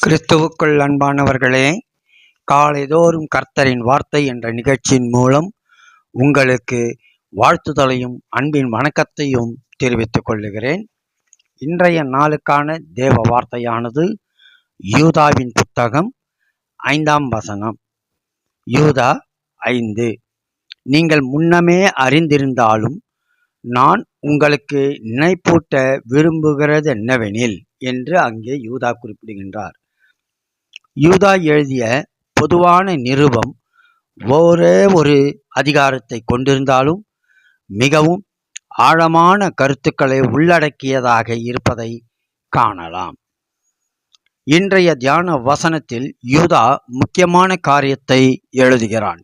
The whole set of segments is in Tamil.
கிறிஸ்துவுக்குள் அன்பானவர்களே காலைதோறும் கர்த்தரின் வார்த்தை என்ற நிகழ்ச்சியின் மூலம் உங்களுக்கு வாழ்த்துதலையும் அன்பின் வணக்கத்தையும் தெரிவித்துக் கொள்ளுகிறேன். இன்றைய நாளுக்கான தேவ வார்த்தையானது யூதாவின் புத்தகம் ஐந்தாம் வசனம். யூதா ஐந்து நீங்கள் முன்னமே அறிந்திருந்தாலும் நான் உங்களுக்கு நினைப்பூட்ட விரும்புகிறது என்னவெனில் என்று அங்கே யூதா குறிப்பிடுகின்றார். யூதா எழுதிய பொதுவான நிருபம் ஒரே ஒரு அதிகாரத்தை கொண்டிருந்தாலும் மிகவும் ஆழமான கருத்துக்களை உள்ளடக்கியதாக இருப்பதை காணலாம். இன்றைய தியான வசனத்தில் யூதா முக்கியமான காரியத்தை எழுதுகிறான்.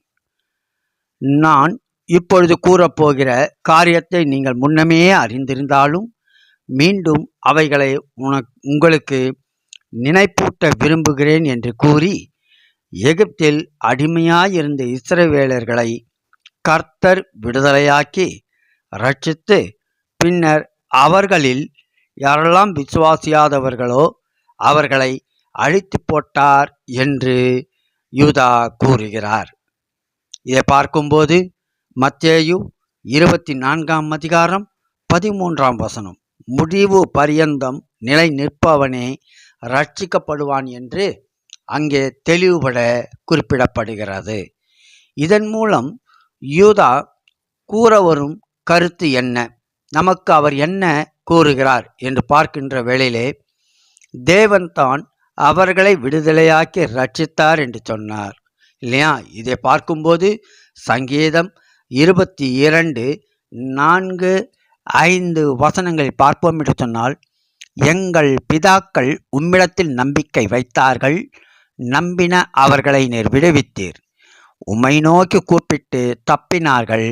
நான் இப்பொழுது கூறப்போகிற காரியத்தை நீங்கள் முன்னமே அறிந்திருந்தாலும் மீண்டும் அவைகளை உனக் உங்களுக்கு நினைப்பூட்ட விரும்புகிறேன் என்று கூறி எகிப்தில் அடிமையாயிருந்த இஸ்ரவேலர்களை கர்த்தர் விடுதலையாக்கி ரட்சித்து பின்னர் அவர்களில் யாரெல்லாம் விசுவாசியாதவர்களோ அவர்களை அழித்து போட்டார் என்று யூதா கூறுகிறார். இதை பார்க்கும்போது மத்தேயு இருபத்தி நான்காம் அதிகாரம் பதிமூன்றாம் வசனம் முடிவு பரியந்தம் நிலை நிற்பவனே ரட்சிக்கப்படுவான் என்று அங்கே தெளிவுபட குறிப்பிடப்படுகிறது. இதன் மூலம் யூதா கூற வரும் கருத்து என்ன? நமக்கு அவர் என்ன கூறுகிறார் என்று பார்க்கின்ற வேளையிலே தேவன்தான் அவர்களை விடுதலையாக்கி ரட்சித்தார் என்று சொன்னார். இல்லையா? இதை பார்க்கும்போது சங்கீதம் இருபத்தி இரண்டு நான்கு ஐந்து வசனங்களை பார்ப்போம் என்று சொன்னால் எங்கள் பிதாக்கள் உம்மிடத்தில் நம்பிக்கை வைத்தார்கள் நம்பின அவர்களை நீர் விடுவித்தீர். உம்மை நோக்கி கூப்பிட்டு தப்பினார்கள்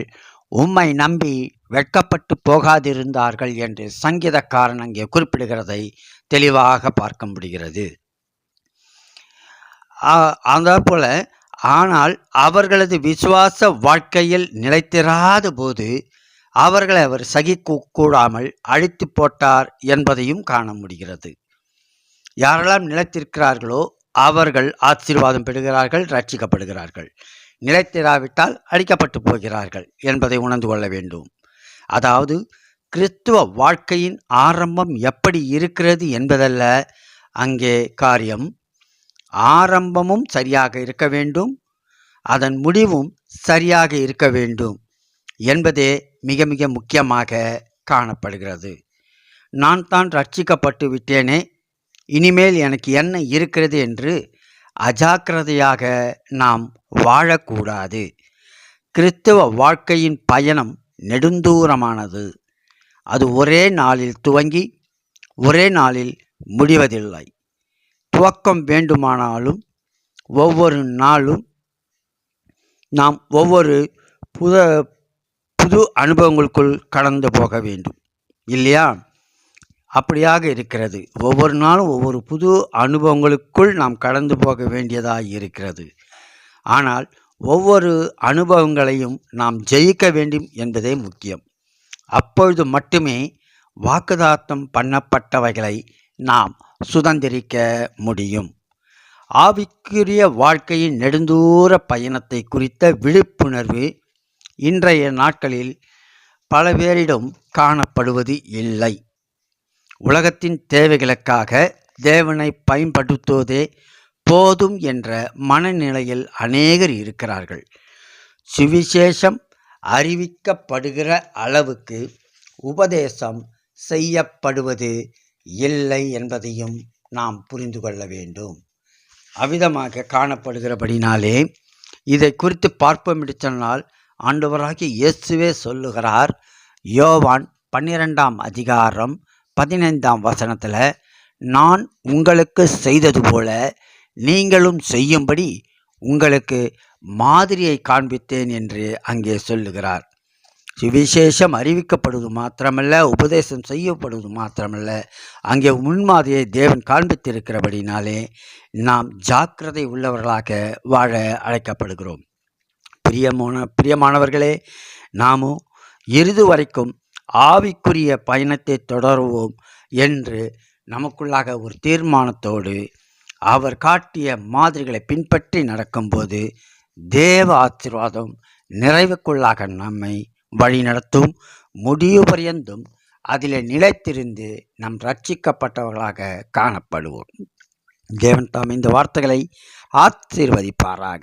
உம்மை நம்பி வெட்கப்பட்டு போகாதிருந்தார்கள் என்று சங்கீதக்காரன் அங்கே குறிப்பிடுகிறதை தெளிவாக பார்க்க முடிகிறது. அதே போல ஆனால் அவர்களது விசுவாச வாழ்க்கையில் நிலைத்திராத போது அவர்களை அவர் சகிக்க கூடாமல் அழித்து போட்டார் என்பதையும் காண முடிகிறது. யாரெல்லாம் நிலைத்திருக்கிறார்களோ அவர்கள் ஆசீர்வாதம் பெறுகிறார்கள் ரட்சிக்கப்படுகிறார்கள் நிலைத்திராவிட்டால் அழிக்கப்பட்டு போகிறார்கள் என்பதை உணர்ந்து கொள்ள வேண்டும். அதாவது கிறிஸ்துவ வாழ்க்கையின் ஆரம்பம் எப்படி இருக்கிறது என்பதல்ல. அங்கே காரியம் ஆரம்பமும் சரியாக இருக்க வேண்டும் அதன் முடிவும் சரியாக இருக்க வேண்டும் என்பதே மிக மிக முக்கியமாக காணப்படுகிறது. நான் தான் ரட்சிக்கப்பட்டு விட்டேனே இனிமேல் எனக்கு என்ன இருக்கிறது என்று அஜாக்கிரதையாக நாம் வாழக்கூடாது. கிறிஸ்தவ வாழ்க்கையின் பயணம் நெடுந்தூரமானது. அது ஒரே நாளில் துவங்கி ஒரே நாளில் முடிவதில்லை. துவக்கம் வேண்டுமானாலும் ஒவ்வொரு நாளும் நாம் ஒவ்வொரு புத புது அனுபவங்களுக்குள் கடந்து போக வேண்டும். இல்லையா? அப்படியாக இருக்கிறது. ஒவ்வொரு நாளும் ஒவ்வொரு புது அனுபவங்களுக்குள் நாம் கடந்து போக வேண்டியதாக இருக்கிறது. ஆனால் ஒவ்வொரு அனுபவங்களையும் நாம் ஜெயிக்க வேண்டும் என்பதே முக்கியம். அப்பொழுது மட்டுமே வாக்குதாத்தம் பண்ணப்பட்டவைகளை நாம் சுதந்திரிக்க முடியும். ஆவிக்குரிய வாழ்க்கையின் நெடுந்தூர பயணத்தை குறித்த விழிப்புணர்வு இன்றைய நாட்களில் பல பேரிடம் காணப்படுவது இல்லை. உலகத்தின் தேவைகளுக்காக தேவனை பயன்படுத்துவதே போதும் என்ற மனநிலையில் அநேகர் இருக்கிறார்கள். சுவிசேஷம் அறிவிக்கப்படுகிற அளவுக்கு உபதேசம் செய்யப்படுவது இல்லை என்பதையும் நாம் புரிந்து கொள்ள வேண்டும். அவ்விதமாக காணப்படுகிறபடினாலே இதை குறித்து பார்ப்போம் என்று சொன்னால் ஆண்டவராகி இயேசுவே சொல்லுகிறார். யோவான் பன்னிரெண்டாம் அதிகாரம் பதினைந்தாம் வசனத்தில் நான் உங்களுக்கு செய்தது போல நீங்களும் செய்யும்படி உங்களுக்கு மாதிரியை காண்பித்தேன் என்று அங்கே சொல்லுகிறார். சுவிசேஷம் அறிவிக்கப்படுவது மாத்திரமல்ல உபதேசம் செய்யப்படுவது மாத்திரமல்ல. அங்கே முன்மாதிரியை தேவன் காண்பித்திருக்கிறபடினாலே நாம் ஜாக்கிரதை உள்ளவர்களாக வாழ அழைக்கப்படுகிறோம். பிரியமான பிரியமானவர்களே நாமும் இறுதி வரைக்கும் ஆவிக்குரிய பயணத்தை தொடருவோம் என்று நமக்குள்ளாக ஒரு தீர்மானத்தோடு அவர் காட்டிய மாதிரிகளை பின்பற்றி நடக்கும்போது தேவ ஆசீர்வாதம் நிறைவுக்குள்ளாக நம்மை வழிநடத்தும். முடிவு பரியந்தும் அதில் நிலைத்திருந்து நம் ரட்சிக்கப்பட்டவர்களாக காணப்படுவோம். தேவன் தாம் இந்த வார்த்தைகளை ஆசீர்வதிப்பாராக.